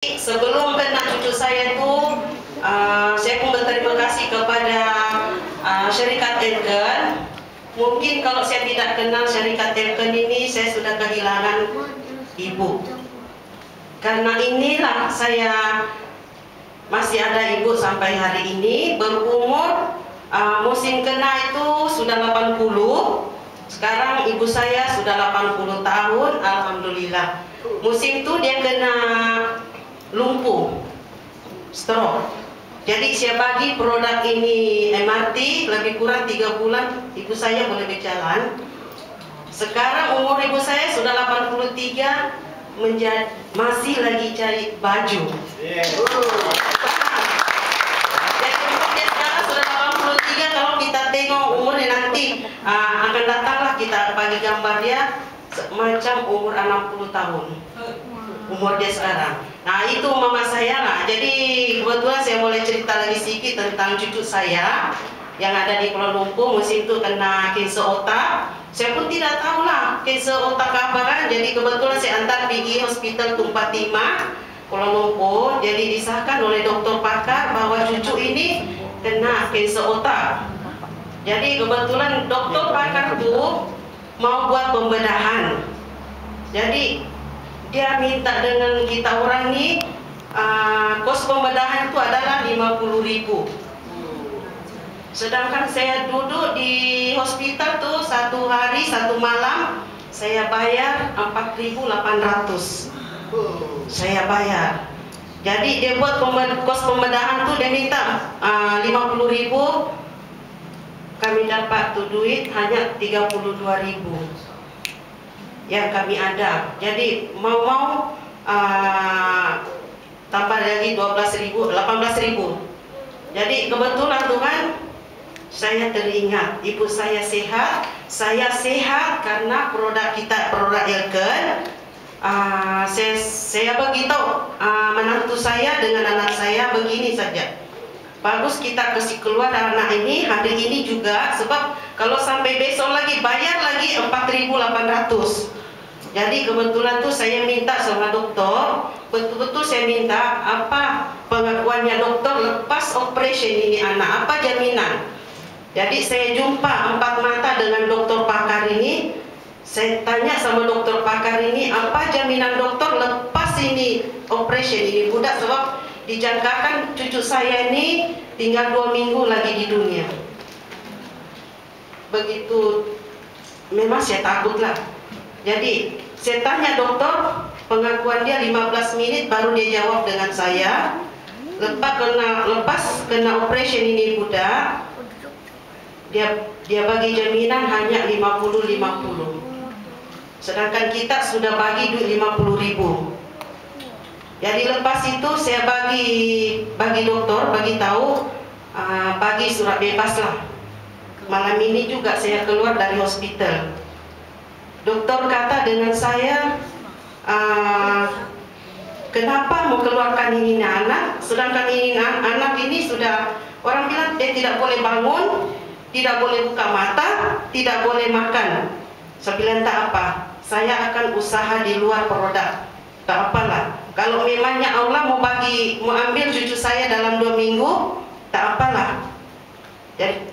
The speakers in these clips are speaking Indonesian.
Sebelum kena cucu saya itu, uh, saya pun berterima kasih kepada uh, syarikat Elken. Mungkin kalau saya tidak kenal syarikat Elken ini, saya sudah kehilangan ibu. Karena inilah saya masih ada ibu sampai hari ini, berumur uh, musim kena itu sudah 80. Sekarang ibu saya sudah 80 tahun, Alhamdulillah. Musim itu dia kena lumpuh, stroke. Jadi saya bagi produk ini MRT lebih kurang tiga bulan ibu saya boleh berjalan. Sekarang umur ibu saya sudah 83 menjadi masih lagi cari baju. Yeah. Jadi umur dia sekarang sudah 83 kalau kita tengok umurnya nanti uh, akan datanglah kita bagi gambar dia macam umur 60 tahun umur dia sekarang. Nah itu mama saya lah. Jadi kebetulan saya mulai cerita lagi sedikit tentang cucu saya yang ada di Kuala Lumpur musim itu kena kanser otak. Saya pun tidak tahu lah kanser otak apa kan. Jadi kebetulan saya antar pergi hospital Tumpat Timah Kuala Lumpur. Jadi disahkan oleh dokter pakar bahwa cucu ini kena kanser otak. Jadi kebetulan dokter pakar itu mau buat pembedahan. Jadi dia minta dengan kita orang ini uh, kos pembedahan itu adalah 50 ribu. Sedangkan saya duduk di hospital tuh satu hari satu malam saya bayar 4.800 saya bayar. Jadi dia buat kos pembedahan tuh dia minta uh, 50 ribu kami dapat tuh duit hanya 32 ribu yang kami ada. Jadi mau-mau uh, tambah lagi 12 ribu, 18 ribu. Jadi kebetulan Tuhan saya teringat ibu saya sehat, saya sehat karena produk kita produk Elken. Uh, saya, saya beritahu uh, menantu saya dengan anak saya begini saja. Bagus kita kasih keluar anak ini hari ini juga sebab kalau sampai besok lagi bayar lagi 4.800 jadi kebetulan tuh saya minta sama dokter, betul-betul saya minta apa pengakuannya dokter lepas operation ini anak, apa jaminan? Jadi saya jumpa empat mata dengan dokter pakar ini, saya tanya sama dokter pakar ini apa jaminan dokter lepas ini operation ini? Budak sebab dijangkakan cucu saya ini tinggal dua minggu lagi di dunia. Begitu, memang saya takut lah jadi saya tanya dokter, pengakuan dia 15 menit baru dia jawab dengan saya. Lepas kena lepas kena operation ini budak, dia dia bagi jaminan hanya 50 50. Sedangkan kita sudah bagi duit 50 ribu. Jadi lepas itu saya bagi bagi dokter bagi tahu uh, bagi surat bebas lah. Malam ini juga saya keluar dari hospital. Dokter kata dengan saya uh, kenapa mau keluarkan ini anak? Sedangkan ini anak ini sudah orang bilang dia tidak boleh bangun tidak boleh buka mata tidak boleh makan. Saya bilang tak apa saya akan usaha di luar produk. Tak apalah kalau memangnya Allah mau bagi mau ambil cucu saya dalam dua minggu tak apalah. Jadi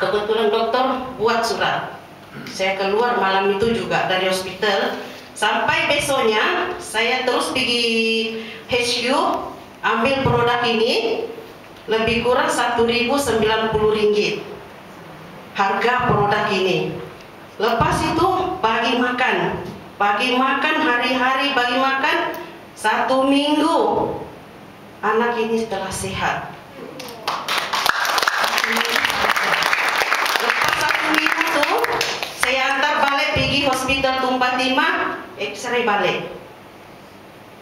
kebetulan dokter buat surat. Saya keluar malam itu juga dari hospital. Sampai besoknya saya terus pergi HQ ambil produk ini lebih kurang 1090 ringgit. Harga produk ini. Lepas itu bagi makan. Bagi makan hari-hari bagi makan satu minggu anak ini telah sehat. Saya antar balik pergi hospital Tumpat Timah X-ray balik.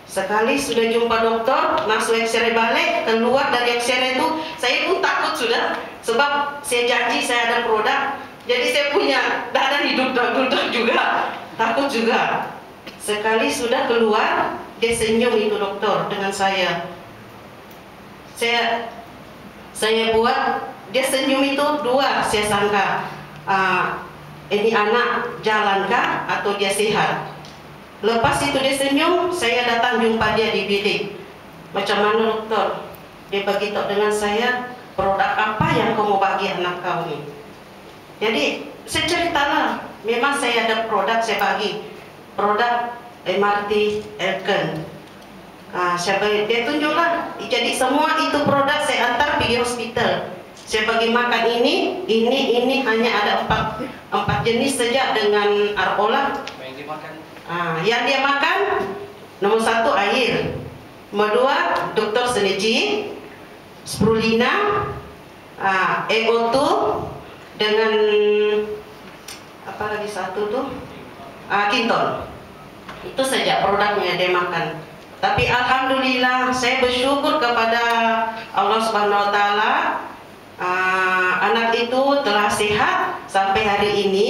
Sekali sudah jumpa dokter masuk X-ray balik keluar dari X-ray itu saya pun takut sudah sebab saya janji saya ada produk. Jadi saya punya dada hidup dudak juga takut juga. Sekali sudah keluar dia senyum itu dokter dengan saya. Saya saya buat dia senyum itu dua saya sangka uh, ini anak jalankah atau dia sehat. Lepas itu dia senyum saya datang jumpa dia di bilik macam mana dokter dia bagi tahu dengan saya produk apa yang kamu bagi anak kau ni? Jadi saya ceritalah. Memang saya ada produk saya bagi. Produk MRT Elken. Ah, saya bagi, dia tunjuklah. Jadi semua itu produk saya antar pergi hospital. Saya bagi makan ini ini ini hanya ada empat empat jenis saja dengan arbola yang dimakan ah, yang dia makan nomor satu air. Nomor dua dokter seneci spirulina ah, ego tuh dengan apa lagi satu tuh ah, kinton itu saja produknya dia makan tapi alhamdulillah saya bersyukur kepada Allah Subhanahu wa taala ah, anak itu telah sehat sampai hari ini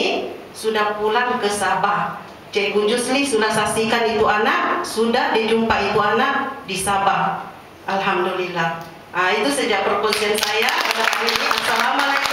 sudah pulang ke Sabah. Cikgu Jusli sudah saksikan itu anak, sudah dijumpa itu anak di Sabah. Alhamdulillah. Ah, itu sejak perkongsian saya pada. Assalamualaikum.